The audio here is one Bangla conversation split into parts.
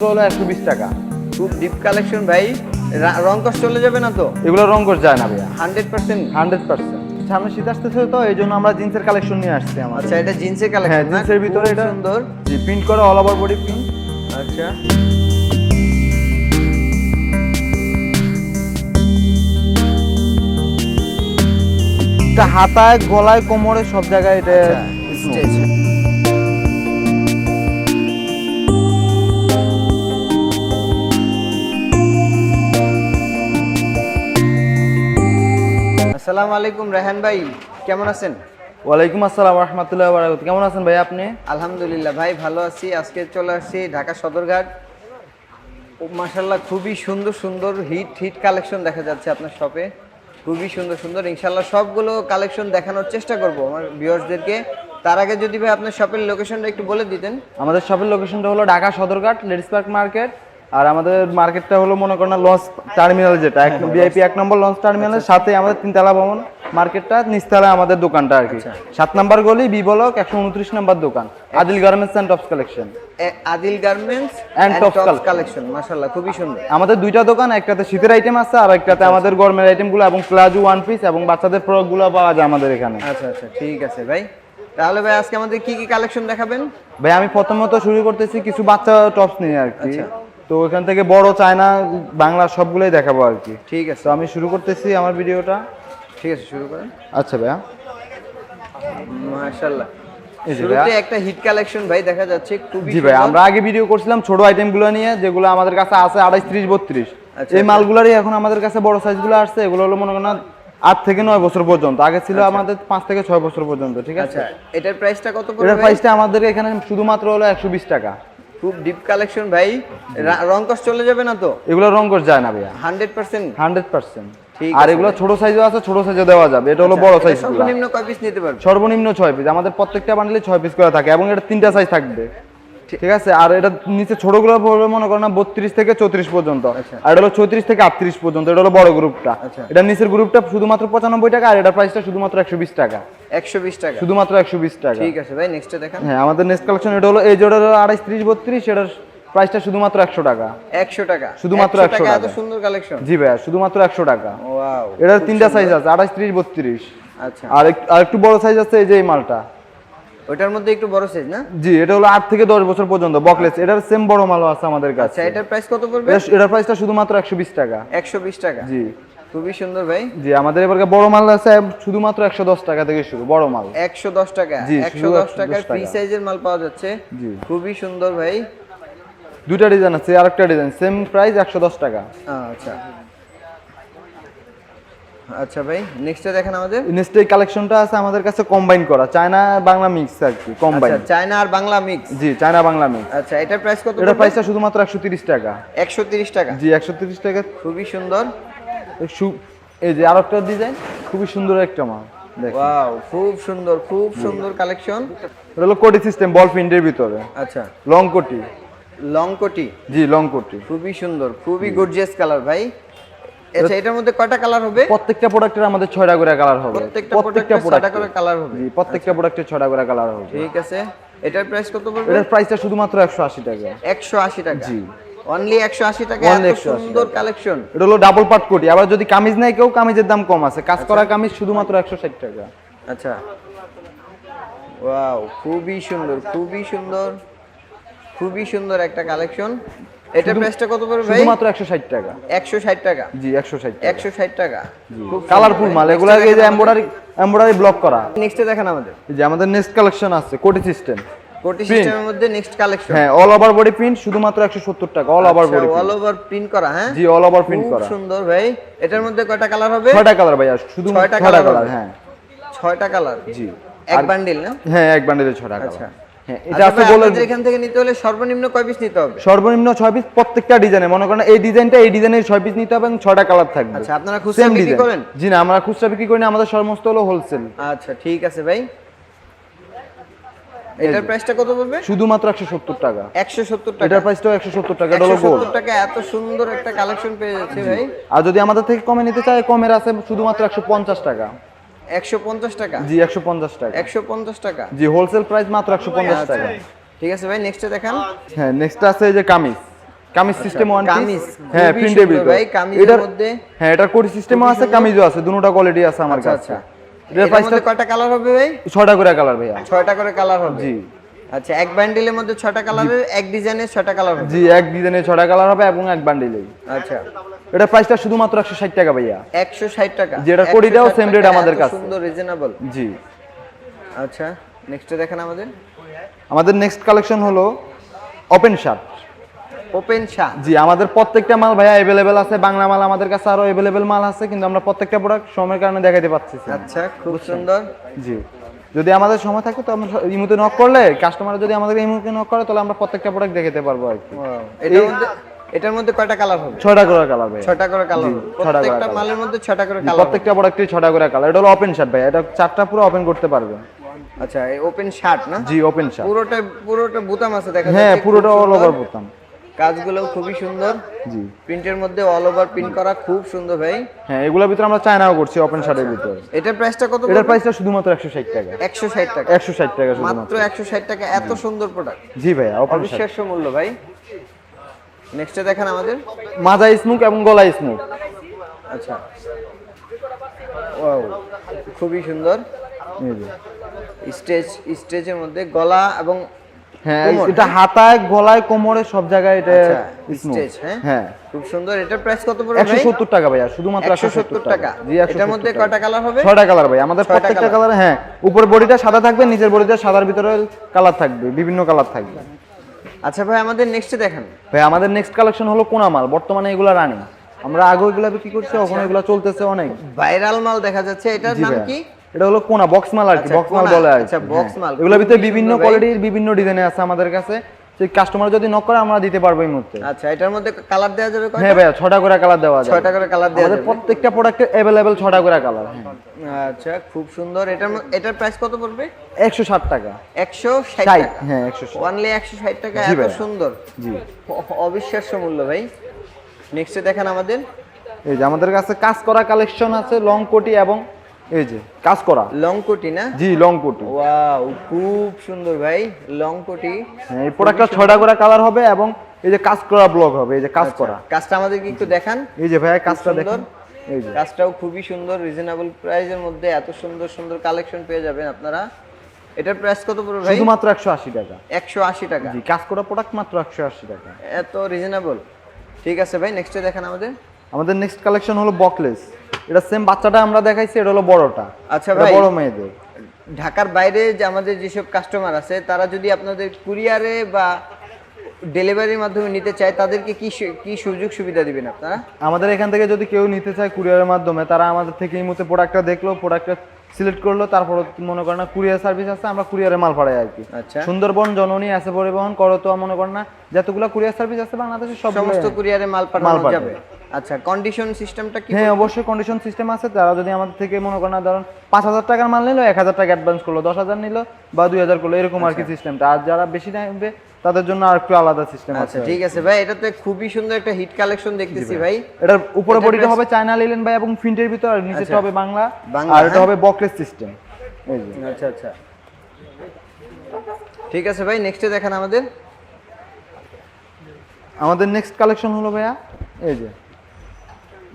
হলো একশো বিশ টাকা। খুব ডিপ কালেকশন ভাই। রা- রং কষ্ট চলে যাবে না তো? এগুলো রং করে যায় না ভাইয়া। Hundred percent. Hundred percent. সামনে শীত আসতেছে তো এই জন্য আমরা জিন্সের কালেকশন নিয়ে আসছি আমার আচ্ছা এটা জিন্সের হ্যাঁ কালেকশন জিন্সের ভিতরে এটা সুন্দর। জি প্রিন্ট করা অল ওভার বডি প্রিন্ট আচ্ছা। হাতায় গলায় কোমরে সব জায়গায় এটা আসসালামু আলাইকুম রেহান ভাই। কেমন আছেন? ওয়ালাইকুম আসসালাম রহমতুল্লাহ বারাকাতুহু। কেমন আছেন ভাই আপনি? আলহামদুলিল্লাহ ভাই ভালো আছি। আজকে চলে আসছি ঢাকা সদরঘাট। মাসাল্লাহ খুবই সুন্দর সুন্দর হিট হিট কালেকশন দেখা যাচ্ছে আপনার শপে। খুবই সুন্দর সুন্দর। ইনশাল্লাহ সবগুলো কালেকশন দেখানোর চেষ্টা করব আমার ভিউয়ার্সদেরকে। তার আগে যদি ভাই আপনার শপের লোকেশনটা একটু বলে দিতেন। আমাদের শপের লোকেশনটা হলো Dhaka Sadarghat ladies park market. আর আমাদের মার্কেটটা হলো মনে করেন লঞ্চ টার্মিনাল যেটা এক ভিআইপি এক নম্বর লঞ্চ টার্মিনালের সাথে আমাদের তিনতলা ভবন মার্কেটটা নিচতলায় আমাদের দোকানটা আর কি। সাত নাম্বার গলি বি ব্লক একশো উনত্রিশ নাম্বার দোকান Adil garments and tops collection Adil garments tops tops collection মাশাআল্লাহ খুবই সুন্দর। আমাদের দুইটা দোকান একটাতে শীতের আইটেম আছে আর একটাতে আমাদের গরমের আইটেমগুলো এবং প্লাজো ওয়ান পিস এবং বাচ্চাদের প্রোডাক্টগুলো পাওয়া যায় আমাদের এখানে। আচ্ছা আচ্ছা ঠিক আছে ভাই। তাহলে ভাই আজকে আমাদের কি কি কালেকশন দেখাবেন? ভাই আমি প্রথমত শুরু করতেছি কিছু বাচ্চা টপস নিয়ে আর কি। আচ্ছা। তো ওখান থেকে বড় চায়না বাংলা সবগুলোই দেখাবো আর কি। ঠিক আছে। তো আমি শুরু করতেছি আমার ভিডিওটা। ঠিক আছে শুরু করেন। আচ্ছা ভাইয়া। মাশাআল্লাহ। শুরুতে একটা হিট কালেকশন ভাই দেখা যাচ্ছে খুবই জি ভাই আমরা আগে ভিডিও করছিলাম ছোট আইটেমগুলো নিয়ে যেগুলো আমাদের কাছে আছে আচ্ছা, এই আচ্ছা। মালগুলোরই এখন আমাদের কাছে বড় সাইজগুলো আসছে এগুলো হলো মনে করেন আট থেকে নয় বছর পর্যন্ত। আগে ছিল আমাদের পাঁচ থেকে ছয় বছর পর্যন্ত ঠিক আছে? আচ্ছা এটার প্রাইসটা কত পড়বে এটার প্রাইসটা আমাদের এখানে শুধুমাত্র হলো একশো বিশ টাকা। খুব ডিপ কালেকশন ভাই। রা- রং কষ্ট চলে যাবে না তো? এগুলো রং করে যায় না ভাইয়া। হান্ড্রেড পার্সেন্ট হান্ড্রেড পার্সেন্ট ঠিক আর আছে এগুলো ছোট সাইজও আছে ছোট সাইজও দেওয়া যাবে। এটা হলো বড় সাইজ সর্বনিম্ন কয় পিস নিতে পারবে? সর্বনিম্ন ছয় পিস আমাদের প্রত্যেকটা বান্ডেলে ছয় পিস করে থাকে এবং এটা তিনটা সাইজ থাকবে। ঠিক আছে আর এটা নিচে ছোটগুলো পড়বে মনে করো না বত্রিশ থেকে চৌত্রিশ পর্যন্ত। আচ্ছা। আর এটা হলো চৌত্রিশ থেকে আটত্রিশ পর্যন্ত এটা হলো বড় গ্রুপটা। আচ্ছা। এটা নিচের গ্রুপটা শুধুমাত্র পঁচানব্বই টাকা আর এটা প্রাইসটা শুধুমাত্র একশো বিশ টাকা। একশো বিশ টাকা। শুধুমাত্র একশো বিশ টাকা। ঠিক আছে ভাই নেক্সটে হ্যাঁ আমাদের নেক্সট কালেকশন এটা হলো এই জোড়া হলো আড়াইশ ত্রিশ বত্রিশ এটার প্রাইসটা শুধুমাত্র একশো টাকা। একশো টাকা। শুধুমাত্র 100 টাকা এত সুন্দর কালেকশন জি ভাইয়া শুধুমাত্র একশো টাকা। ওয়াও এটার তিনটা সাইজ আছে আড়াইশ ত্রিশ বত্রিশ। আচ্ছা। আর এক- আর একটু বড় সাইজ আছে এই যে এই মালটা। ওটার মধ্যে একটু বড় সাইজ না? জি এটা হলো আট থেকে দশ বছর পর্যন্ত বকলেস এটার সেম বড় মালও আছে আমাদের কাছে। আচ্ছা এটার প্রাইস কত পড়বে? এটা- এটার প্রাইসটা শুধুমাত্র একশো বিশ টাকা। একশো বিশ টাকা। জি। খুবই সুন্দর ভাই। জি আমাদের এবার বড় মাল আছে শুধুমাত্র একশো দশ টাকা থেকে শুরু বড় মাল। একশো দশ টাকা। জি, একশো দশ 110 টাকার ফ্রি সাইজের মাল পাওয়া যাচ্ছে। জি। খুবই সুন্দর ভাই। দুইটা ডিজাইন আছে আরেকটা ডিজাইন সেম প্রাইস একশো দশ টাকা। আচ্ছা। আচ্ছা ভাই নেক্সটে দেখেন আমাদের। নেক্সট এই কালেকশনটা আছে আমাদের কাছে কম্বাইন করা চায়না বাংলা মিক্স আর কি কম্বাইন আচ্ছা চায়না আর বাংলা মিক্স জি চায়না বাংলা মিক্স আচ্ছা এটার প্রাইস কত এটার প্রাইসটা শুধুমাত্র একশো তিরিশ টাকা। একশো তিরিশ টাকা? জি একশো তিরিশ টাকা। খুবই সুন্দর। এই যে আরেকটা ডিজাইন খুবই সুন্দর একটা মাল দেখ ওয়াও খুব সুন্দর খুব সুন্দর কালেকশন এটা হলো কোটি সিস্টেম বল প্রিন্টের ভিতরে। আচ্ছা। লং কোটি। লং কোটি। জি লং কোটি। খুবই সুন্দর খুবই গর্জিয়াস কালার ভাই। আচ্ছা এটার মধ্যে কয়টা কালার হবে? প্রত্যেকটা প্রোডাক্টের আমাদের ছয়টা করে কালার হবে। প্রত্যেকটা প্রোডাক্টে করে কালার হবে। জি প্রত্যেকটা প্রোডাক্টের ছয়টা করে কালার হবে। ঠিক আছে। এটার প্রাইস কত পড়বে? এটার প্রাইসটা শুধুমাত্র একশো আশি টাকা। একশো আশি টাকা। জি। অনলি একশো আশি টাকা Only এত সুন্দর কালেকশন এটা হলো ডাবল পার্ট কোটি। আবার যদি কামিজ নেয় কেউ কামিজের দাম কম আছে। কাজ করা কামিজ শুধুমাত্র একশো ষাট টাকা। আচ্ছা। ওয়াও খুবই সুন্দর খুবই সুন্দর খুবই সুন্দর একটা কালেকশন এটার প্রাইসটা কত পড়বে ভাই? শুধুমাত্র একশো ষাট টাকা। একশো ষাট টাকা। জি একশো ষাট একশো ষাট টাকা। খুব কালারফুল মাল এগুলো এই যে এমব্রয়ডারি এমব্রয়ডারি ব্লক করা। নেক্সটে দেখেন আমাদের। যে আমাদের নেক্সট কালেকশন আছে কোটি সিস্টেম কোটি সিস্টেমের মধ্যে নেক্সট কালেকশন হ্যাঁ অল ওভার বডি প্রিন্ট শুধুমাত্র একশো সত্তর টাকা all over body all over print করা হ্যাঁ? জি অল ওভার প্রিন্ট খুব করা। সুন্দর ভাই। এটার মধ্যে কয়টা কালার হবে? ছয়টা কালার ভাইয়া শুধু ছয়টা কালার হ্যাঁ। ছয়টা কালার জি। এক বান্ডিল না? হ্যাঁ এক বান্ডেলে ছয়টা আচ্ছা। কালার হ্যাঁ এটা এটা আছে বলে এখান থেকে নিতে হলে সর্বনিম্ন কয় পিস নিতে হবে? সর্বনিম্ন ছয় পিস প্রত্যেকটা ডিজাইনে মনে করেন এই ডিজাইনটা এই ডিজাইনের ছয় পিস নিতে হবে এবং ছয়টা কালার থাকবে। আচ্ছা আপনারা খুচরা বিক্রি করেন? জি না আমরা খুচরা বিক্রি করি না আমাদের সমস্ত হলো হোলসেল আচ্ছা ঠিক আছে ভাই। এটার প্রাইসটা কত পড়বে? শুধুমাত্র একশো সত্তর টাকা। এটার প্রাইসটাও একশো সত্তর টাকা টাকা এত সুন্দর একটা কালেকশন পেয়ে যাচ্ছে ভাই। আর যদি আমাদের থেকে কমে নিতে চায় কমের আছে শুধুমাত্র একশো পঞ্চাশ টাকা। একশো পঞ্চাশ টাকা। জি একশো পঞ্চাশ টাকা। একশো পঞ্চাশ টাকা। জি হোলসেল প্রাইস মাত্র একশো পঞ্চাশ আচ্ছা। টাকা। ঠিক আছে ভাই নেক্সটে দেখান। হ্যাঁ নেক্সট আছে এই যে কামিজ। কামিজ সিস্টেম ওয়ান কামিজ, হ্যাঁ ভিতর ভাই, কামিজের মধ্যে- হ্যাঁ এটার কোটি সিস্টেমও আছে কামিজও আছে দুটোটা কোয়ালিটি আছে আমার আচ্ছা কাছে। আচ্ছা। এটার প্রাইসটা কয়টা কালার হবে ভাই? ছয়টা করে কালার ভাইয়া। ছয়টা করে কালার হবে? জি। আচ্ছা এক বান্ডিলের মধ্যে ছয়টা কালারের এক ডিজাইনের ছয়টা কালার হবে? জি এক ডিজাইনে ছয়টা কালার হবে এবং এক বান্ডিলেই আচ্ছা। এটার প্রাইসটা শুধুমাত্র একশো ষাট টাকা ভাইয়া। একশো ষাট টাকা। যেটা 160 same টাকা, rate আমাদের কাছে। সুন্দর রিজনেবল জি। আচ্ছা নেক্সটে দেখেন আমাদের। আমাদের নেক্সট কালেকশন হলো ওপেন শার্ট ওপেন শার্ট জি আমাদের প্রত্যেকটা মাল ভাইয়া অ্যাভেলেবেল আছে বাংলা মাল আমাদের কাছে আরও অ্যাভেলেবেল মাল আছে কিন্তু আমরা প্রত্যেকটা প্রোডাক্ট সময়ের কারণে দেখাতে পাচ্ছি না। আচ্ছা খুব সুন্দর। জি। যদি আমাদের সময় থাকে তো আমরা ইমুতে নক করলে কাস্টমার যদি আমাদের ইমুতে নক করে তাহলে আমরা প্রত্যেকটা প্রোডাক্ট দেখাতে পারব আর কি। এটার মধ্যে কয়টা কালার হবে? ছয়টা করে কালার ভাই। ছয়টা করে কালার প্রত্যেকটা মালের মধ্যে ছয়টা করে কালার প্রত্যেকটা প্রোডাক্টই ছয়টা করে কালার এটা হলো ওপেন শার্ট ভাই। এটা চারটা পুরো ওপেন করতে পারবে। আচ্ছা এই ওপেন শার্ট না? জি ওপেন শার্ট পুরোটা পুরোটা বুতাম আছে দেখা হ্যাঁ পুরোটা অল ওভার বোতাম। কাজগুলো খুবই সুন্দর। জি। প্রিন্টের মধ্যে অল ওভার প্রিন্ট করা খুব সুন্দর ভাই। হ্যাঁ এগুলোর ভিতরে আমরা চায়নাও করছি ওপেন শার্টের ভিতরে। এটার প্রাইসটা কত এটার প্রাইসটা শুধুমাত্র একশো ষাট টাকা। একশো ষাট টাকা। একশো ষাট টাকা মাত্র শুধুমাত্র একশো ষাট টাকা এত সুন্দর প্রোডাক্ট জি ওপেন অবিশ্বাস্য মূল্য ভাই। নেক্সটে দেখেন আমাদের। মাজা স্মুক এবং গলা স্মুক। আচ্ছা। ওয়াও খুবই সুন্দর। স্টেজ স্টেজের মধ্যে গলা এবং হ্যাঁ এটা হাতায় গলায় কোমরে সব জায়গায় এটা আচ্ছা, স্টেজ, হ্যাঁ? হ্যাঁ। খুব সুন্দর। এটার প্রাইস কত পড়বে একশো ভাই সত্তর টাকা ভাইয়া শুধুমাত্র একশো সত্তর টাকা। জি এটার মধ্যে কয়টা কালার হবে? ছয়টা কালার ভাই আমাদের প্রত্যেকটা কালার হ্যাঁ। উপর বডিটা সাদা থাকবে নিচের বডিটা সাদার ভিতরে কালার থাকবে বিভিন্ন কালার থাকবে। আচ্ছা ভাই আমাদের নেক্সট দেখেন। ভাই আমাদের নেক্সট কালেকশন হলো কোনা মাল বর্তমানে এগুলো রানিং আমরা আগে এগুলা বিক্রি করছি এখন এগুলো চলতেছে অনেক। ভাইরাল মাল দেখা যাচ্ছে এটার নাম কি? এটা হলো কোনা বক্স মাল আর কি আচ্ছা, বক্স মাল বলে আর। আচ্ছা, box হ্যাঁ। মাল। এগুলোর ভিতরে বিভিন্ন কোয়ালিটির বিভিন্ন ডিজাইনে আছে আমাদের কাছে। কাস্টমার যদি নক করে আমরা দিতে পারব এই মুহূর্তে। আচ্ছা এটার মধ্যে কালার দেওয়া যাবে হ্যাঁ ভাইয়া ছটা করে কালার দেওয়া যায় ছয়টা করে কালার দেওয়া যাবে। প্রত্যেকটা প্রোডাক্টে অ্যাভেলেবেল ছটা করে কালার আচ্ছা খুব সুন্দর। এটার এটার প্রাইস কত পড়বে? একশো ষাট টাকা। একশো ষাট ষাট টাকা? হ্যাঁ একশো ষাট। অনলি একশো ষাট টাকা এত সুন্দর। জি। অবিশ্বাস্য মূল্য ভাই। নেক্সটে দেখেন আমাদের। এই যে আমাদের কাছে কাজ করা কালেকশন আছে লং কোটি এবং এই যে কাজ করা। লং কোটি না? জি লং কোটি। ওয়াও খুব সুন্দর ভাই লং কোটি। হ্যাঁ এই প্রোডাক্টটা ছয়টা করে কালার হবে এবং এই যে কাজ করা ব্লক হবে এই যে কাজ করা। কাজটা আমাদেরকে একটু দেখান। এই যে ভাইয়া কাজটা দেখুন। এই যে। কাজটাও খুবই সুন্দর রিজনেবল প্রাইসের মধ্যে এত সুন্দর সুন্দর কালেকশন পেয়ে যাবেন আপনারা। এটার প্রাইস কত পড়বে ভাই? শুধুমাত্র একশো আশি টাকা। একশো আশি টাকা। জি কাজ করা প্রোডাক্ট মাত্র একশো আশি টাকা। এত রিজনেবল ঠিক আছে ভাই নেক্সটে দেখেন আমাদের। আমাদের নেক্সট কালেকশন হলো বকলেস এটা সেম বাচ্চাটা আমরা দেখাইছি এটা হলো বড়টা। আচ্ছা ভাই। বড় মেয়েদের। ঢাকার বাইরে যে আমাদের যেসব কাস্টমার আছে তারা যদি আপনাদের কুরিয়ারে বা ডেলিভারির মাধ্যমে নিতে চায় তাদেরকে কি কি সুযোগ সুবিধা দিবেন আপনারা? আমাদের এখান থেকে যদি কেউ নিতে চায় কুরিয়ারের মাধ্যমে তারা আমাদের থেকে এই মুহূর্তে প্রোডাক্টটা দেখল প্রোডাক্টটা সিলেক্ট করল তারপর মনে করেন না কুরিয়ার সার্ভিস আছে আমরা কুরিয়ারে মাল পাঠাই আর কি আচ্ছা। সুন্দরবন জননী আছে পরিবহন করতোয়া মনে করেন না যতগুলো কুরিয়ার সার্ভিস আছে বাংলাদেশে সব সমস্ত কুরিয়ারে মাল পাঠানো যাবে। আচ্ছা কন্ডিশন সিস্টেমটা কি হ্যাঁ অবশ্যই কন্ডিশন সিস্টেম আছে। তারা যদি আমাদের থেকে মনে করেন ধরুন পাঁচ হাজার টাকার মাল নিলো এক হাজার টাকা অ্যাডভান্স করল দশ হাজার নিলো বা দুই হাজার করল এরকম আর কি আচ্ছা। সিস্টেমটা আর যারা বেশি নেবে তাদের জন্য আর একটু আলাদা সিস্টেম আছে। আচ্ছা ঠিক আছে ভাই এটাতে খুবই সুন্দর একটা হিট কালেকশন দেখতেছি ভাই। এটার উপরে বডিটা হবে চায়না লিলেন ভাই এবং প্রিন্টের ভিতর আর নিচেটা আচ্ছা। হবে বাংলা। বাংলা, আর এটা হ্যাঁ। হবে বকলেস সিস্টেম এই যে। আচ্ছা আচ্ছা। ঠিক আছে ভাই নেক্সটে দেখেন আমাদের। আমাদের নেক্সট কালেকশন হলো ভাইয়া এই যে।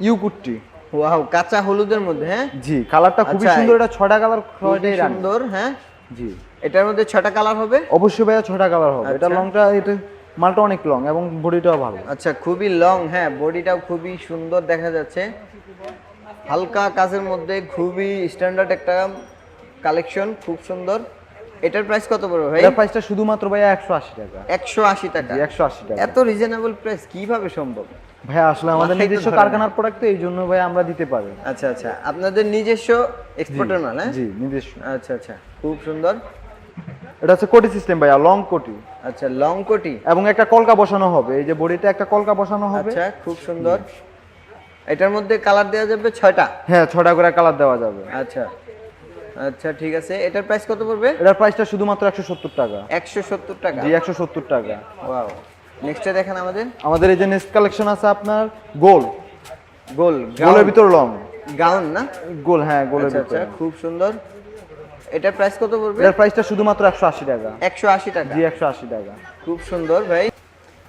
You Kutty. ওয়াও কাঁচা হলুদের মধ্যে হ্যাঁ? জি কালারটা খুবই আচ্ছা, সুন্দর এটা ছটা কালার খুবই সুন্দর হ্যাঁ? জি। এটার মধ্যে ছটা কালার হবে? অবশ্যই ভাইয়া ছটা কালার হবে। এটা আচ্ছা। লংটা এটা মালটা অনেক লং এবং বডিটাও ভালো। আচ্ছা খুবই লং হ্যাঁ বডিটাও খুবই সুন্দর দেখা যাচ্ছে। হালকা কাজের মধ্যে খুবই স্ট্যান্ডার্ড একটা কালেকশন খুব সুন্দর। এটার প্রাইস কত পড়বে ভাই? এটার প্রাইসটা শুধুমাত্র ভাইয়া একশো আশি টাকা। একশো আশি টাকা। জি একশো আশি টাকা। এত রিজনেবল প্রাইস কীভাবে সম্ভব? ভাইয়া আসলে আমাদের নিজস্ব কারখানার প্রোডাক্ট তো এই জন্য ভাই আমরা দিতে পারি। আচ্ছা আচ্ছা। আপনাদের নিজস্ব এক্সপোর্টার মাল হ্যাঁ জি নিজস্ব। আচ্ছা আচ্ছা। খুব সুন্দর। এটা হচ্ছে কোটি সিস্টেম ভাইয়া লং কোটি। আচ্ছা লং কোটি। এবং একটা কলকা বসানো হবে। এই যে বডিতে একটা কলকা বসানো হবে। আচ্ছা খুব সুন্দর। এটার মধ্যে কালার দেওয়া যাবে ছয়টা? হ্যাঁ ছটা করে কালার দেওয়া যাবে। আচ্ছা। আচ্ছা ঠিক আছে। এটার প্রাইস কত পড়বে? এটার প্রাইসটা শুধুমাত্র একশো সত্তর টাকা। একশো সত্তর টাকা। জি একশো সত্তর টাকা। ওয়াও নেক্সটে দেখেন আমাদের। আমাদের এই যে নেক্সট কালেকশন আছে আপনার গোল। গোল গোলের ভিতর লং গাউন না? গোল হ্যাঁ গোলের আচ্ছা ভিতর। আচ্ছা খুব সুন্দর। এটার প্রাইস কত পড়বে? এটার প্রাইসটা শুধুমাত্র একশো আশি টাকা। একশো আশি টাকা? জি একশো আশি টাকা। খুব সুন্দর ভাই।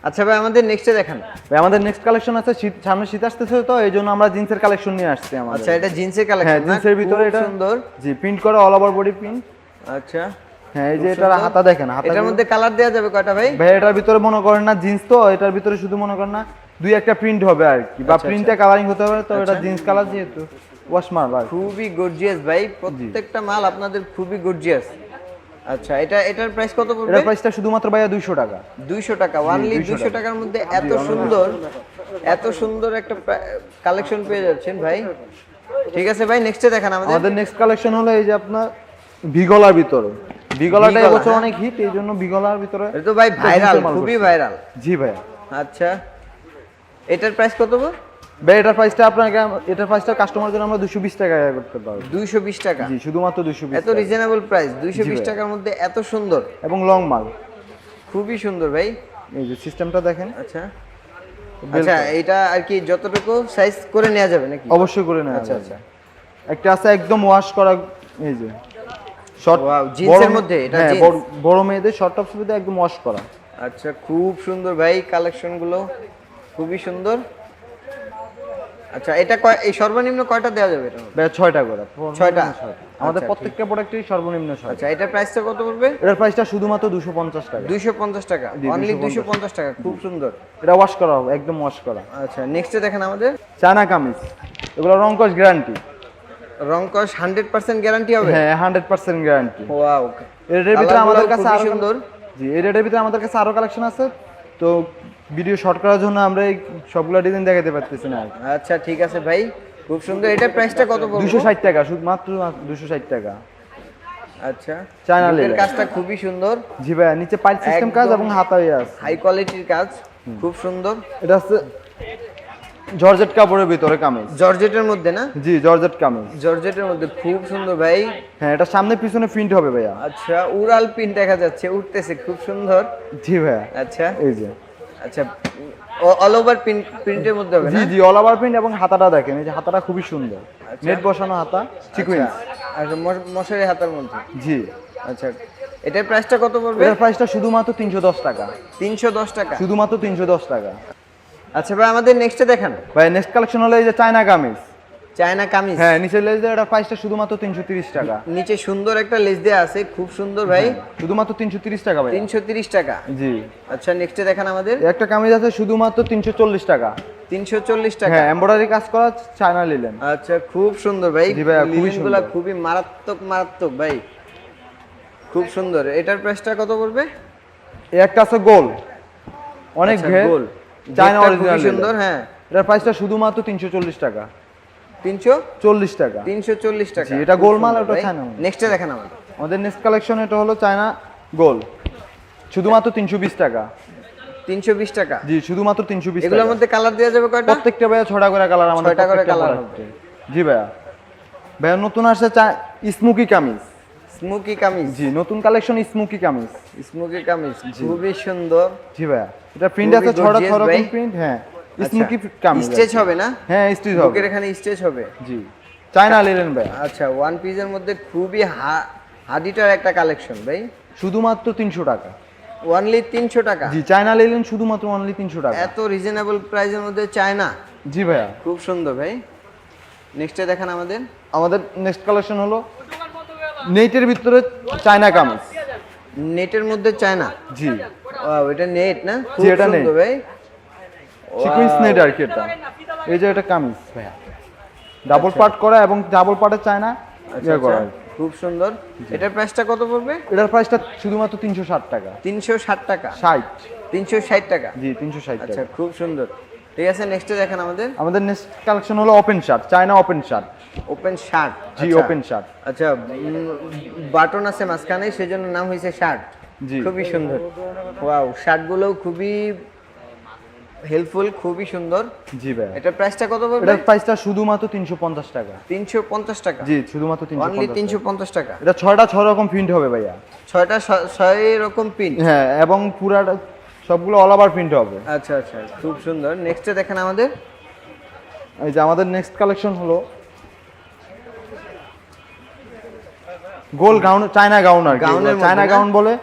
আচ্ছা ভাই আমাদের নেক্সটে দেখান। ভাই আমাদের নেক্সট কালেকশন আছে শীত সামনে শীত আসতেছে তো এই জন্য আমরা জিন্সের কালেকশন নিয়ে আসছি আমাদের। আচ্ছা এটা জিন্সের হ্যাঁ কালেকশন জিন্সের ভিতরে এটা সুন্দর। জি প্রিন্ট করা অল ওভার বডি প্রিন্ট আচ্ছা। হ্যাঁ এই যে এটার হাতা দেখেন হাতা এটার মধ্যে কালার দেওয়া যাবে কয়টা ভাই? ভাই এটার ভিতরে মনে করেন না জিন্স তো এটার ভিতরে শুধু মনে করেন না দুই একটা প্রিন্ট হবে আর কি। বা আচ্ছা, কালারিং হতে পারে তো এটা আচ্ছা। জিন্স কালার যেহেতু ওয়াশ খুবই গর্জিয়াস ভাই প্রত্যেকটা মাল আপনাদের খুবই গর্জিয়াস আচ্ছা এটা এটার প্রাইস কত পড়বে? এটার প্রাইসটা শুধুমাত্র ভাইয়া টাকা। 200 টাকা ওয়ানলি 200 200 টাকার মধ্যে এত সুন্দর এত সুন্দর একটা কালেকশন পেয়ে যাচ্ছেন ভাই। ঠিক আছে ভাই নেক্সটে দেখান আমাদের। আমাদের নেক্সট কালেকশন হলো এই যে আপনার ভিগলার ভিতরে। ভিগলা, এবছর। অনেক হিট এই জন্য বিগলার ভিতরে এটা তো ভাই ভাইরাল খুবই ভাইরাল জি ভাইয়া। আচ্ছা। এটার প্রাইস কত গো ভাই এটার প্রাইসটা আপনাকে এটার প্রাইসটা কাস্টমার জন্য আমরা দুশো বিশ টাকা করতে পারব। 220 টাকা? জি শুধুমাত্র দুশো বিশ এত রিজনেবল প্রাইস 220 ভাই। টাকার মধ্যে এত সুন্দর? এবং লং মাল। খুবই সুন্দর ভাই। এই যে সিস্টেমটা দেখেন। আচ্ছা। আচ্ছা এটা আর কি যতটুকু সাইজ করে নেওয়া যাবে নাকি? অবশ্যই করে নেওয়া আচ্ছা আচ্ছা। একটা আছে একদম ওয়াশ করা এই যে। শর্ট এর মধ্যে, এটা হ্যাঁ বড়- মেয়েদের শর্ট টপস মধ্যে একদম ওয়াশ করা। আচ্ছা খুব সুন্দর ভাই কালেকশনগুলো। খুবই সুন্দর। আচ্ছা এটা কয় এই সর্বনিম্ন কয়টা দেওয়া যাবে এটা? ভাই ছয়টা করে। ছয়টা? আমাদের আচ্ছা, প্রত্যেকটা প্রোডাক্টই সর্বনিম্ন ছয় আচ্ছা এটার প্রাইসটা কত পড়বে? এটার প্রাইসটা শুধুমাত্র দুশো পঞ্চাশ টাকা। দুইশো পঞ্চাশ টাকা। জি, অনলি 250 পঞ্চাশ। টাকা খুব সুন্দর। এটা ওয়াশ করা একদম ওয়াশ করা। আচ্ছা নেক্সটে দেখেন আমাদের। চায়না কামিজ। এগুলো রংকশ গ্যারান্টি রং কস হান্ড্রেড পার্সেন্ট গ্যারান্টি হবে? হ্যাঁ হান্ড্রেড পার্সেন্ট গ্যারান্টি ওয়াও এর ভিতরে আমাদের কাছে আরও সুন্দর। জি এর রেটের ভিতরে আমাদের কাছে আরও কালেকশন আছে। তো ভিডিও শর্ট করার জন্য আমরা এই সবগুলো ডিজাইন দেখাতে পারতেছি না আচ্ছা ঠিক আছে ভাই। খুব সুন্দর। এটার প্রাইসটা কত পড়বে? দুশো ষাট টাকা শুধু মাত্র দুশো ষাট টাকা। আচ্ছা। চায়না বুকের কাজটা খুবই সুন্দর। জি ভাইয়া নিচে পাইপ সিস্টেম কাজ এবং হাতা ইয়ে আছে। হাই কোয়ালিটির কাজ খুব সুন্দর। এটা হচ্ছে জর্জেট কাপড়ের ভিতরে কামিজ। জর্জেটের মধ্যে না? জি জর্জেট কামিজ। জর্জেটের মধ্যে খুব সুন্দর ভাই। হ্যাঁ এটা সামনে পিছনে প্রিন্ট হবে ভাইয়া। আচ্ছা উড়াল পিন দেখা যাচ্ছে উঠতেছে খুব সুন্দর। জি ভাইয়া। আচ্ছা। এই যে। আচ্ছা অল ওভার পিন প্রিন্টের মধ্যে হবে জি জি অল ওভার প্রিন্ট এবং হাতাটা দেখেন এই যে হাতাটা খুবই সুন্দর। আচ্ছা। নেট বসানো হাতা সিকুয়েন্স আচ্ছা মশ- মশারি হাতার মধ্যে? জি। আচ্ছা এটার প্রাইসটা কত পড়বে? এটার প্রাইসটা শুধুমাত্র তিনশো দশ টাকা। তিনশো দশ টাকা? শুধুমাত্র তিনশো দশ টাকা। আচ্ছা ভাই আমাদের নেক্সটে দেখান। ভাই নেক্সট কালেকশন হলো এই যে চায়না কামিজ। চায়না কামিজ। হ্যাঁ নিচের লেজে এটা প্রাইসটা শুধুমাত্র তিনশো তিরিশ টাকা। নিচে সুন্দর একটা লেস দেওয়া আছে খুব সুন্দর ভাই। শুধুমাত্র তিনশো তিরিশ টাকা ভাই। তিনশো তিরিশ টাকা। জি। আচ্ছা নেক্সটে দেখান আমাদের। একটা কামিজ আছে শুধুমাত্র তিনশো চল্লিশ টাকা। তিনশো চল্লিশ টাকা। হ্যাঁ এমব্রয়ডারি কাজ করা চায়না লিলেন আচ্ছা খুব সুন্দর ভাই। জি ভাইয়া, খুবই সুন্দর। খুবই মারাত্মক মারাত্মক ভাই। খুব সুন্দর। এটার প্রাইসটা কত পড়বে? একটা আছে গোল। অনেক আচ্ছা, গোল। চায়না অরিজিনাল সুন্দর হ্যাঁ। এটার প্রাইসটা শুধুমাত্র তিনশো চল্লিশ টাকা। তিনশো? চল্লিশ টাকা। তিনশো চল্লিশ টাকা। এটা গোলমাল, ওটা চায়না। নেক্সটে দেখেন আমাদের। আমাদের নেক্সট কালেকশন এটা হলো চায়না গোল শুধুমাত্র তিনশো বিশ টাকা। তিনশো বিশ টাকা? জি শুধুমাত্র তিনশো বিশ এগুলোর মধ্যে কালার দেওয়া যাবে কয়টা? প্রত্যেকটা ভাইয়া ছটা করে কালার আমাদের ছয়টা করে colour জি ভাইয়া। ভাইয়া নতুন আসছে স্মুকি কামিজ স্মোকি কামিজ জি নতুন কালেকশন স্মুকি কামিজ স্মোকি কামিজ খুবই সুন্দর। জি ভাইয়া। এটা প্রিন্ট আছে gorgeous ছয় প্রিন্ট হ্যাঁ। স্মুকি কামিজ স্টেজ হবে না? হ্যাঁ স্টিচ হবে। বুকের এখানে স্টেজ হবে? জি। চায়না লিলেন ভাইয়া আচ্ছা ওয়ান পিসের মধ্যে খুবই হা- হাডিটার একটা কালেকশন ভাই। শুধুমাত্র তিনশো টাকা। ওয়ানলি তিনশো টাকা? জি চায়না লিলেন শুধুমাত্র অনলি তিনশো টাকা। এত রিজনেবল প্রাইসের মধ্যে চায়না জি ভাইয়া। খুব সুন্দর ভাই। নেক্সটে দেখান আমাদের। আমাদের নেক্সট কালেকশন হলো নেটের ভিতরে চায়না কামিজ নেটের মধ্যে চায়না জি। এটা নেট না? খুব জি, এটা। সুন্দর ভাই। সিকুয়েন্স নেট আর কি এটা। এই যে এটা কামিজ ভাইয়া। ডাবল পার্ট করা এবং ডাবল পার্টে চায়না আচ্ছা, ইয়ে করা। আচ্ছা, খুব সুন্দর। এটার প্রাইসটা কত পড়বে? এটার প্রাইসটা শুধুমাত্র তিনশো ষাট টাকা। তিনশো ষাট টাকা? ষাট। তিনশো ষাট টাকা? জি তিনশো ষাট আচ্ছা খুব সুন্দর। ঠিক আছে নেক্সটে দেখেন আমাদের। আমাদের নেক্সট কালেকশন হলো open shirt China open shirt open shirt জি ওপেন শার্ট আচ্ছা বাটন আছে মাঝখানে সেজন্য নাম হয়েছে শার্ট। খুবই সুন্দর। ওয়াও শার্টগুলো খুবই হেল্পফুল খুবই সুন্দর। জি ভাইয়া। এটা প্রাইসটা কত পড়বে এটার প্রাইসটা শুধুমাত্র তিনশো পঞ্চাশ টাকা। তিনশো পঞ্চাশ টাকা? জি শুধুমাত্র তিনশো অনলি তিনশো পঞ্চাশ টাকা? এটা ছয়টা ছয় রকম প্রিন্ট হবে ভাইয়া। ছয়টা ছ- ছয় রকম প্রিন্ট হ্যাঁ এবং পুরাটা সবগুলো অল ওভার প্রিন্ট হবে। আচ্ছা আচ্ছা খুব সুন্দর। নেক্সটে দেখেন আমাদের। এই যে আমাদের নেক্সট কালেকশন হলো গোল গাউন চায়না গাউন আর চায়না গাউন বলে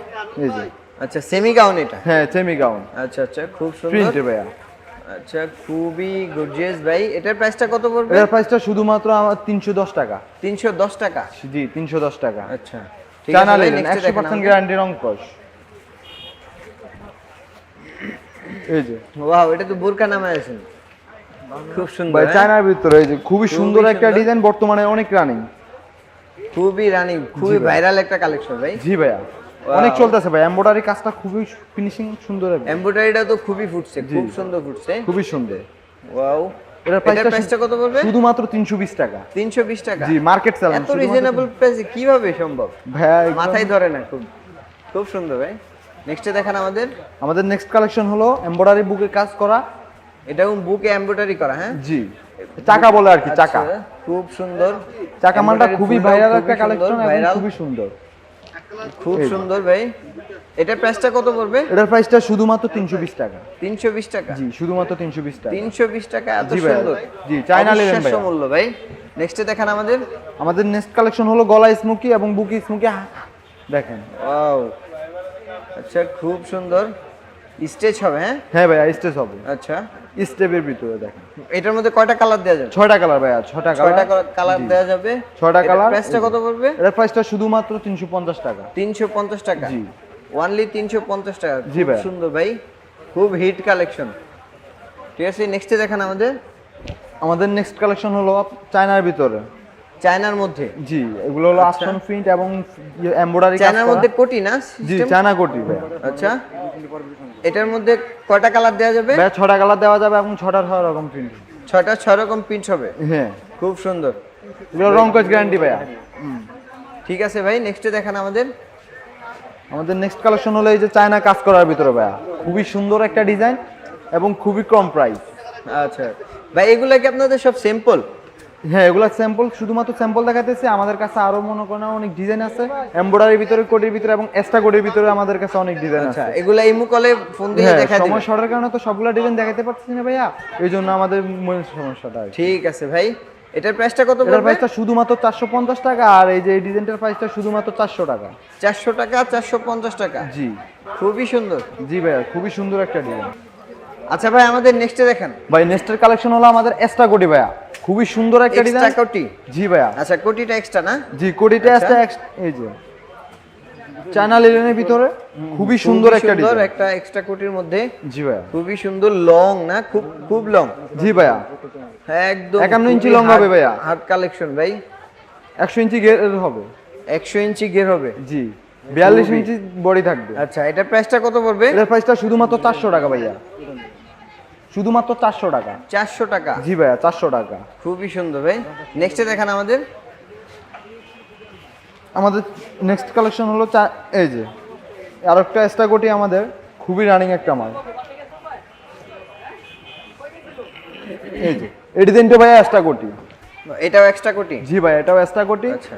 এই যে। আচ্ছা সেমি গাউন এটা? হ্যাঁ সেমি গাউন আচ্ছা আচ্ছা খুব সুন্দর। প্রিন্টে ভাইয়া। আচ্ছা খুবই গর্জিয়াস ভাই। এটার প্রাইসটা কত পড়বে? এটার প্রাইসটা শুধুমাত্র আমার তিনশো দশ টাকা। তিনশো দশ টাকা? জি তিনশো দশ টাকা। আচ্ছা ঠিক আছে ভাই, লিলেন next একশো দেখেন পার্সেন্ট আমাদের। গ্যারান্টির অঙ্কশ এই যে। ওয়াও এটা তো বোরকা নামে আছেন খুব সুন্দর ভাই হ্যাঁ? চায়নার ভিতরে এই যে খুবই সুন্দর একটা ডিজাইন বর্তমানে অনেক রানিং খুবই রানিং খুবই ভাইরাল একটা কালেকশন ভাই। জি ভাইয়া। অনেক চলতেছে ভাই এমব্রয়ডারি কাজটা খুবই ফিনিশিং সুন্দর। এমব্রয়ডারিটা তো খুবই ফুটছে খুব সুন্দর ফুটছে। খুবই সুন্দর। ওয়াও এটার প্রাইসটা প্রাইসটা কত পড়বে? শুধুমাত্র তিনশো বিশ টাকা। তিনশো বিশ টাকা? জি মার্কেট সেল এত রিজনেবল প্রাইসে কীভাবে সম্ভব? একদম- মাথায় ধরে না খুব খুব সুন্দর ভাই। নেক্সটে দেখান আমাদের। আমাদের নেক্সট কালেকশন হলো এমব্রয়ডারি বুকে কাজ করা। এটাও বুকে এমব্রয়ডারি করা হ্যাঁ? জি চাকা বলে আর কি চাকা। আচ্ছা, খুব সুন্দর। চাকা মানটা খুবই ভাইরাল একটা কালেকশন। খুবই সুন্দর। খুব সুন্দর ভাই। এটার প্রাইসটা কত পড়বে? এটার প্রাইসটা শুধুমাত্র তিনশো বিশ টাকা। তিনশো বিশ টাকা? জি শুধুমাত্র তিনশো বিশ টাকা। তিনশো বিশ টাকা এত সুন্দর। জি, চায়না লিলেন ভাই। মূল্য ভাই। নেক্সটে দেখান আমাদের। আমাদের নেক্সট কালেকশন হলো গলা স্মোকি এবং বুকি স্মোকি। দেখেন। ওয়াও আচ্ছা খুব সুন্দর। স্টেজ হবে হ্যাঁ? হ্যাঁ ভাইয়া স্টেজ হবে। আচ্ছা। স্টেপের ভিতরে দেখেন। এটার মধ্যে কয়টা কালার দেওয়া যাবে? ছয়টা কালার ভাইয়া ছয়টা ছয়টা কালার কালার দেওয়া যাবে। ছয়টা colour। প্রাইসটা কত পড়বে? এটার প্রাইসটা শুধুমাত্র তিনশো পঞ্চাশ টাকা। তিনশো পঞ্চাশ টাকা? জি। ওয়ানলি তিনশো পঞ্চাশ টাকা। জি ভাই। সুন্দর ভাই। খুব হিট কালেকশন ঠিক আছে নেক্সটে দেখান আমাদের। আমাদের নেক্সট কালেকশন হলো চায়নার ভিতরে। চায়নার মধ্যে? জি এগুলো হলো আসন আফসান প্রিন্ট এবং এমব্রয়ডারি চায়নার মধ্যে কোটি না জি? চায়না কোটি ভাইয়া। আচ্ছা। এটার মধ্যে কয়টা কালার দেওয়া যাবে? ছটা কালার দেওয়া যাবে এবং ছটা ছয় রকম প্রিন্ট ছটা ছয় রকম প্রিন্ট হবে? হ্যাঁ। খুব সুন্দর। এগুলো রঙ্কজ গ্যারান্টি ভাইয়া। ঠিক আছে ভাই নেক্সটে দেখান আমাদের। আমাদের নেক্সট কালেকশন হলো এই যে চায়না কাজ করার ভিতরে ভাইয়া। খুবই সুন্দর একটা ডিজাইন এবং খুবই কম প্রাইস আচ্ছা। ভাই এগুলা কি আপনাদের সব সিম্পল হ্যাঁ এগুলো স্যাম্পল শুধুমাত্র স্যাম্পল দেখাতেছে আমাদের কাছে আরও মনে করেন অনেক ডিজাইন আছে। এমব্রয়ডারির ভিতরে কোটির ভিতরে এবং এক্সট্রা কোটির ভিতরে আমাদের কাছে অনেক ডিজাইন আচ্ছা আছে। এগুলা ইমু কলে ফোন দিয়ে হ্যাঁ দেখা দিবেন সময় শর্টের কারণে তো সবগুলো ডিজাইন দেখাতে পারতেছি না ভাইয়া। এই জন্য আমাদের সমস্যাটা ঠিক আছে ভাই। এটার প্রাইসটা কত এটার প্রাইসটা শুধুমাত্র চারশো পঞ্চাশ টাকা আর এই যে ডিজাইনটার প্রাইসটা শুধুমাত্র চারশো টাকা। চারশো টাকা চারশো পঞ্চাশ টাকা? জি। খুবই সুন্দর। জি ভাইয়া খুবই সুন্দর একটা ডিজাইন আচ্ছা ভাই আমাদের নেক্সটে দেখেন। ভাই নেক্সটের কালেকশন হলো আমাদের এক্সট্রা কোটি ভাইয়া। খুবই সুন্দর একটা ডিজাইন এক্সট্রা কোটি? জি ভাইয়া। আচ্ছা কোটিটা এক্সট্রা না? জি কোটিটা আচ্ছা। এক্সট্রা এই যে। চায়না লিলেনের ভিতরে খুবই সুন্দর একটা সুন্দর ডিজাইন একটা এক্সট্রা কোটির মধ্যে। জি ভাইয়া। খুবই সুন্দর লং না? খুব খুব লং জি ভাইয়া। হ্যাঁ একদম 51 ইঞ্চি লং হবে ভাইয়া। হার্ড কালেকশন ভাই। একশো ইঞ্চি গের হবে। একশো ইঞ্চি গের হবে। জি। বিয়াল্লিশ ইঞ্চি বডি থাকবে। আচ্ছা এটা প্রাইসটা কত পড়বে? এটার প্রাইসটা শুধুমাত্র চারশো টাকা ভাইয়া। শুধুমাত্র চারশো টাকা। চারশো টাকা। জি ভাইয়া চারশো টাকা। খুবই সুন্দর ভাই। নেক্সটে দেখান আমাদের। আমাদের নেক্সট কালেকশন হলো চা- এই যে আর একটা এক্সট্রা কোটি আমাদের খুবই রানিং একটা মাল। এই যে ডিজাইনটা ভাইয়া এক্সট্রা কোটি এটাও এক্সট্রা কোটি? জি ভাই এটাও এক্সট্রা কোটি আচ্ছা।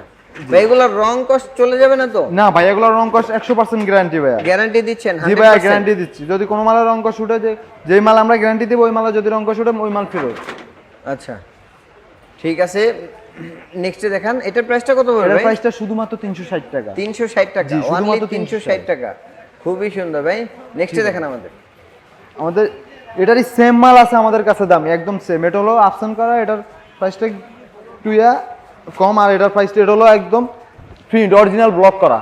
ভাই এগুলোর রং কষ্ট চলে যাবে না তো? না ভাই এগুলো রং কস একশো পার্সেন্ট গ্যারান্টি ভাইয়া। গ্যারান্টি দিচ্ছেন জি ভাইয়া গ্যারান্টি দিচ্ছি। যদি কোনো মালের রং কস উঠে যে যেই মাল আমরা গ্যারান্টি দেবো ওই মালে যদি রং কস উঠে ওই মাল ফেরত আচ্ছা। ঠিক আছে। নেক্সটে দেখান এটার প্রাইসটা কত পড়বে ভাই? প্রাইসটা শুধুমাত্র তিনশো ষাট টাকা। তিনশো ষাট টাকা। জি, শুধুমাত্র তিনশো 360 ষাট টাকা। খুবই সুন্দর ভাই। নেক্সটে দেখান আমাদের। আমাদের এটারই সেম মাল আছে আমাদের কাছে দামি একদম সেম এটা হলো আপশন করা এটার প্রাইসটা টুইয়া কম আর এটার প্রাইস এটা হলো একদম প্রিন্ট অরিজিনাল ব্লক করা।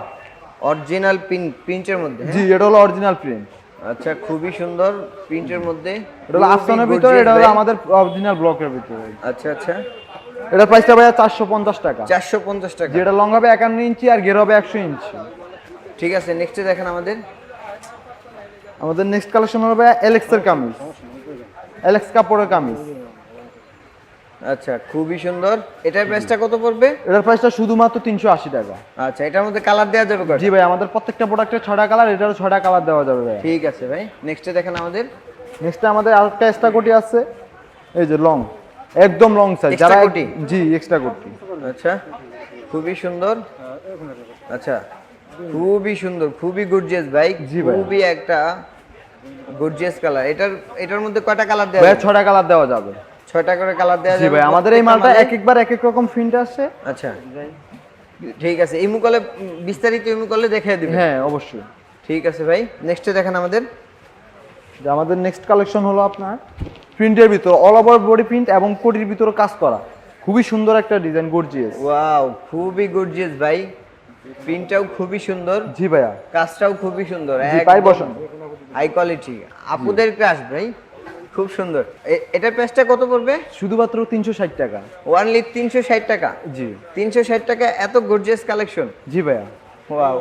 অরিজিনাল পিন প্রিন্টের মধ্যে হ্যাঁ? জি এটা হলো অরিজিনাল প্রিন্ট আচ্ছা খুবই সুন্দর প্রিন্টের মধ্যে। এটা হলো gorgeous ভিতরে এটা হলো আমাদের অরিজিনাল ব্লকের ভিতরে। আচ্ছা আচ্ছা। এটা প্রাইসটা ভাইয়া চারশো পঞ্চাশ টাকা। চারশো পঞ্চাশ টাকা। যেটা লং হবে একান্ন ইঞ্চি আর গের হবে একশো ইঞ্চি। ঠিক আছে নেক্সটে দেখেন আমাদের। আমাদের নেক্সট কালেকশন হবে এলেক্সের কামিজ। এলেক্স কাপড়ের কামিজ। আচ্ছা খুবই সুন্দর। এটার প্রাইসটা কত পড়বে? এটার প্রাইসটা শুধুমাত্র তিনশো আশি টাকা। আচ্ছা এটার মধ্যে কালার দেওয়া যাবে জি ভাই আমাদের প্রত্যেকটা প্রোডাক্টের ছয়টা কালার এটারও ছয়টা কালার দেওয়া যাবে ভাই। ঠিক আছে ভাই নেক্সটে দেখেন আমাদের। নেক্সট আমাদের আরেকটা এক্সট্রা কোটি আছে। এই যে লং একদম লং সাইজ যারা কোটি? জি এক্সট্রা কোটি আচ্ছা খুবই সুন্দর। আচ্ছা খুবই সুন্দর খুবই গর্জিয়াস বাইক খুবই একটা গর্জিয়াস কালার এটার এটার মধ্যে কয়টা কালার দেওয়া? ছয়টা কালার দেওয়া যাবে। ছয়টা করে কালার দেওয়া যাবে। ভাই আমাদের এই মালটা এক একবার এক এক রকম প্রিন্ট আসছে আচ্ছা। ঠিক আছে ইমু কলে বিস্তারিত ইমু কলে দেখিয়ে দিবেন। হ্যাঁ অবশ্যই। ঠিক আছে ভাই নেক্সটে দেখেন আমাদের। আমাদের নেক্সট কালেকশন হলো আপনার প্রিন্টের ভিতর অল ওভার বডি প্রিন্ট এবং কোটির ভিতরে কাজ করা। খুবই সুন্দর একটা ডিজাইন গর্জিয়াস ওয়াও খুবই গর্জিয়াস ভাই। প্রিন্টটাও খুবই সুন্দর। জি ভাইয়া। কাজটাও খুবই সুন্দর হাই কোয়ালিটি আপুদের ক্রাশ ভাই। খুব সুন্দর। এটার প্রাইসটা কত পড়বে? শুধুমাত্র তিনশো ষাট টাকা। ওয়ানলি তিনশো ষাট টাকা? জি। তিনশো ষাট টাকা এত গর্জিয়াস কালেকশন জি ভাইয়া। ওয়াও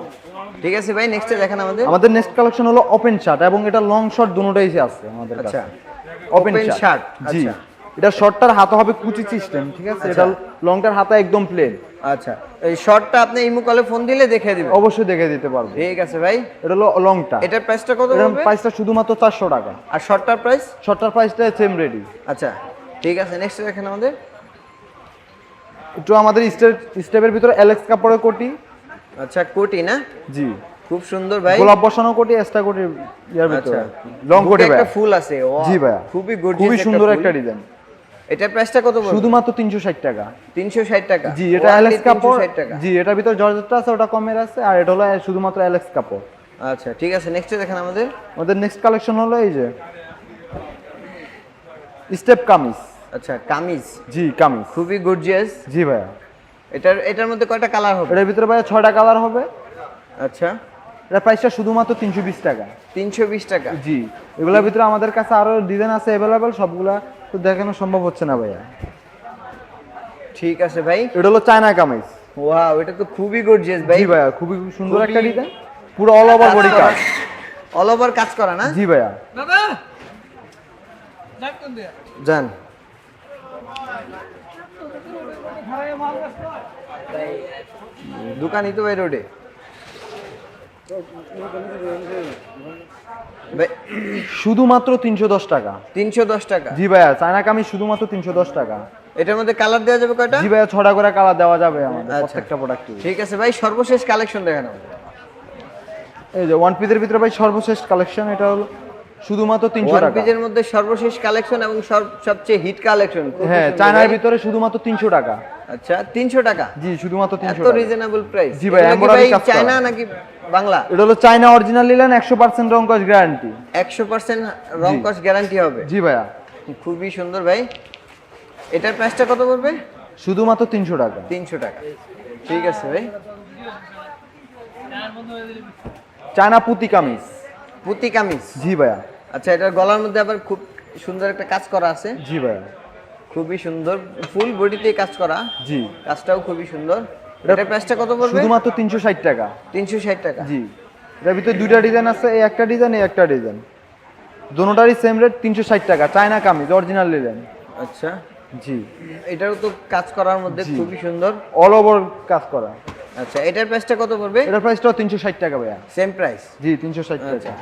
ঠিক আছে ভাই নেক্সটে দেখেন আমাদের। আমাদের নেক্সট কালেকশন হলো ওপেন শার্ট এবং এটা লং শর্ট দুটোটাই আছে আমাদের কাছে। আচ্ছা ওপেন Open শার্ট জি। আচ্ছা। এটা শর্টটার হাতে হবে কুচি সিস্টেম ঠিক আছে? এটা লংটার হাতে একদম প্লেন আচ্ছা এই শর্টটা আপনি ইমো কলে ফোন দিলে দেখে দিবেন? অবশ্যই দেখে দিতে পারব। ঠিক আছে ভাই। এটা হলো লংটা এটার প্রাইসটা কত পড়বে প্রাইসটা শুধুমাত্র চারশো টাকা। আর শর্টটার প্রাইস শর্টটার প্রাইসটা সেম রেডি আচ্ছা ঠিক আছে নেক্সট দেখেন আমাদের। একটু আমাদের স্টেপ স্টেপের ভিতরে অ্যালেক্স কাপড়ের কোটি। আচ্ছা কোটি না? জি। খুব সুন্দর ভাই। গোলাপ বসানো কোটি এক্সট্রা কোটি ইয়ার ভিতরে। আচ্ছা। লং বুকে কোটি একটা ফুল আছে জি ভাইয়া। খুবই গর্জিয়াস খুবই সুন্দর একটা ডিজাইন এটার প্রাইসটা কত শুধুমাত্র তিনশো ষাট টাকা। 360 টাকা। জি এটা অ্যালেক্স কাপড় 360 জি এটার ভিতর জর্জেটটা আছে ওটা কমের আছে আর এটা হলো শুধুমাত্র অ্যালেক্স কাপড় আচ্ছা ঠিক আছে নেক্সট দেখেন আমাদের। আমাদের নেক্সট কালেকশন হলো এই যে স্টেপ কামিজ আচ্ছা কামিজ জি কামিজ খুবই গর্জিয়াস জি ভাইয়া। এটার এটার মধ্যে কয়টা কালার হবে? এটার ভিতরে ভাইয়া ছয়টা কালার হবে। আচ্ছা। এটা প্রাইসটা শুধুমাত্র তিনশো বিশ টাকা। 320 টাকা। জি এগুলোর ভিতরে আমাদের কাছে আরও ডিজাইন আছে অ্যাভেলেবেল সবগুলা তো দেখানো সম্ভব হচ্ছে না ভাইয়া। ঠিক আছে ভাই। এটা হলো চায়না কামিজ। ওয়াও এটা তো খুবই গর্জিয়াস ভাই। জি ভাইয়া খুবই সুন্দর একটা ডিজাইন পুরো অল ওভার বডি কাজ অল ওভার কাজ করা না? জি ভাইয়া। দাদা! জান দোকানই তো ভাই রোডে। শুধুমাত্র তিনশো দশ টাকা। তিনশো দশ টাকা। জি ভাইয়া চায়না কামি শুধুমাত্র তিনশো দশ টাকা। এটার মধ্যে কালার দেওয়া যাবে কয়টা? জি ভাইয়া ছটা করে কালার দেওয়া যাবে আমাদের আচ্ছা। প্রত্যেকটা প্রোডাক্ট ঠিক আছে ভাই সর্বশেষ কালেকশন দেখেন। এই যে ওয়ান পিসের ভিতরে ভাই সর্বশেষ কালেকশন এটা হলো শুধুমাত্র তিনশো ওয়ান টাকা। পিজের মধ্যে সর্বশেষ কালেকশন এবং সব- সবচেয়ে হিট কালেকশন হ্যাঁ চায়নার ভিতরে শুধুমাত্র তিনশো টাকা। আচ্ছা তিনশো টাকা? জি শুধুমাত্র তিনশো এত রিজনেবল প্রাইস জি ভাই, কাজ চায়না নাকি বাংলা? এটা হলো চায়না অরিজিনাল নিলেন একশো পার্সেন্ট রং কস গ্যারান্টি একশো পার্সেন্ট রং কস গ্যারান্টি হবে। জি ভাইয়া। খুবই সুন্দর ভাই। এটার প্রাইসটা কত পড়বে? শুধুমাত্র তিনশো টাকা। তিনশো টাকা। ঠিক আছে ভাই। চায়না পুতি কামিজ। পুতি কামিজ? জি ভাইয়া। আচ্ছা এটার গলার মধ্যে আবার খুব সুন্দর একটা কাজ করা আছে। জি ভাইয়া। খুবই সুন্দর। ফুল বডিতে কাজ করা। জি। কাজটাও খুবই সুন্দর। এটার প্রাইসটা কত পড়বে? শুধুমাত্র তিনশো ষাট টাকা। তিনশো ষাট টাকা। জি। এটার ভিতরে দুইটা ডিজাইন আছে এই একটা ডিজাইন এই একটা ডিজাইন দোনোটারই সেম রেট তিনশো ষাট টাকা চায়না কামিজ অরিজিনাল নিলেন আচ্ছা। জি। এটাও তো কাজ করার মধ্যে খুবই সুন্দর। অল ওভার কাজ করা। আচ্ছা এটার প্রাইসটা কত পড়বে? এটার তিনশো ষাট টাকা ভাইয়া। সেম প্রাইস জি তিনশো ষাট টাকা। আচ্ছা